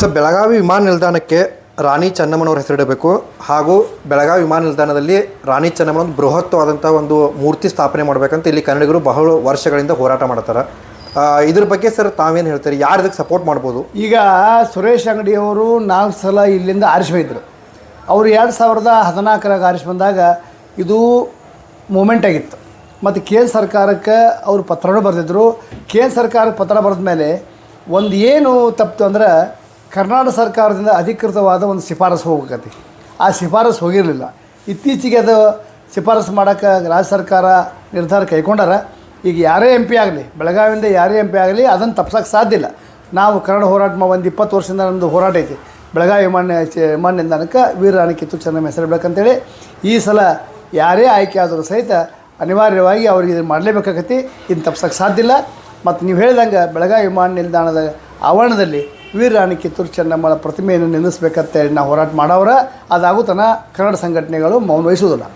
So Belagavi ವಿಮಾನ ನಿಲ್ದಾಣಕ್ಕೆ ರಾಣಿ ಚೆನ್ನಮ್ಮನವ್ರ ಹೆಸರಿಡಬೇಕು ಹಾಗೂ ಬೆಳಗಾವಿ ವಿಮಾನ ನಿಲ್ದಾಣದಲ್ಲಿ ರಾಣಿ ಚೆನ್ನಮ್ಮನ ಒಂದು ಬೃಹತ್ವಾದಂಥ ಒಂದು ಮೂರ್ತಿ ಸ್ಥಾಪನೆ ಮಾಡಬೇಕಂತ ಇಲ್ಲಿ ಕನ್ನಡಿಗರು ಬಹಳ ವರ್ಷಗಳಿಂದ ಹೋರಾಟ ಮಾಡ್ತಾರೆ. ಇದ್ರ ಬಗ್ಗೆ ಸರ್ ತಾವೇನು ಹೇಳ್ತಾರೆ? ಯಾರು ಇದಕ್ಕೆ ಸಪೋರ್ಟ್ ಮಾಡ್ಬೋದು? ಈಗ ಸುರೇಶ್ ಅಂಗಡಿಯವರು ನಾಲ್ಕು ಸಲ ಇಲ್ಲಿಂದ ಆರಿಸಿ ಅವರು ಎರಡು ಸಾವಿರದ ಹದಿನಾಲ್ಕರಾಗ ಆರಿಸಿ ಬಂದಾಗ ಇದು ಮೂಮೆಂಟ್ ಆಗಿತ್ತು. ಮತ್ತು ಕೇಂದ್ರ ಸರ್ಕಾರಕ್ಕೆ ಅವರು ಪತ್ರನೂ ಬರೆದಿದ್ರು. ಕೇಂದ್ರ ಸರ್ಕಾರಕ್ಕೆ ಪತ್ರ ಬರೆದ ಮೇಲೆ ಒಂದು ಏನು ತಪ್ಪಿತು ಅಂದ್ರೆ ಕರ್ನಾಟಕ ಸರ್ಕಾರದಿಂದ ಅಧಿಕೃತವಾದ ಒಂದು ಶಿಫಾರಸು ಹೋಗ್ಬೇಕತಿ. ಆ ಶಿಫಾರಸು ಹೋಗಿರಲಿಲ್ಲ. ಇತ್ತೀಚೆಗೆ ಅದು ಶಿಫಾರಸು ಮಾಡೋಕ್ಕೆ ರಾಜ್ಯ ಸರ್ಕಾರ ನಿರ್ಧಾರ ಕೈಗೊಂಡಾರ, ಈಗ ಯಾರೇ ಎಂ ಪಿ ಆಗಲಿ, ಬೆಳಗಾವಿಯಿಂದ ಯಾರೇ ಎಂ ಪಿ ಆಗಲಿ ಅದನ್ನು ತಪ್ಸೋಕೆ ಸಾಧ್ಯ ಇಲ್ಲ. ನಾವು ಕನ್ನಡ ಹೋರಾಟ ಒಂದು ಇಪ್ಪತ್ತು ವರ್ಷದಿಂದ ನಮ್ಮದು ಹೋರಾಟ ಐತಿ. ಬೆಳಗಾವಿ ವಿಮಾನ ವಿಮಾನ ನಿಲ್ದಾಣಕ್ಕೆ ವೀರರಾಣಿ ಕಿತ್ತು ಚೆನ್ನಮ್ಮ ಹೆಸರಿಡ್ಬೇಕಂತೇಳಿ ಈ ಸಲ ಯಾರೇ ಆಯ್ಕೆ ಆದರೂ ಸಹಿತ ಅನಿವಾರ್ಯವಾಗಿ ಅವ್ರಿಗೆ ಇದನ್ನು ಮಾಡಲೇಬೇಕಾಗತ್ತಿ. ಇದನ್ನು ತಪ್ಸೋಕೆ ಸಾಧ್ಯ ಇಲ್ಲ. ಮತ್ತು ನೀವು ಹೇಳ್ದಂಗೆ ಬೆಳಗಾವಿ ವಿಮಾನ ನಿಲ್ದಾಣದ ಆವರಣದಲ್ಲಿ ವೀರರಾಣಿ ಕಿತ್ತೂರು ಚೆನ್ನಮ್ಮಳ ಪ್ರತಿಮೆಯನ್ನು ನಿಲ್ಲಿಸ್ಬೇಕಂತೇಳಿ ನಾವು ಹೋರಾಟ ಮಾಡವ್ರ. ಅದಾಗುತ್ತನ ಕನ್ನಡ ಸಂಘಟನೆಗಳು ಮೌನ ವಹಿಸುವುದಿಲ್ಲ.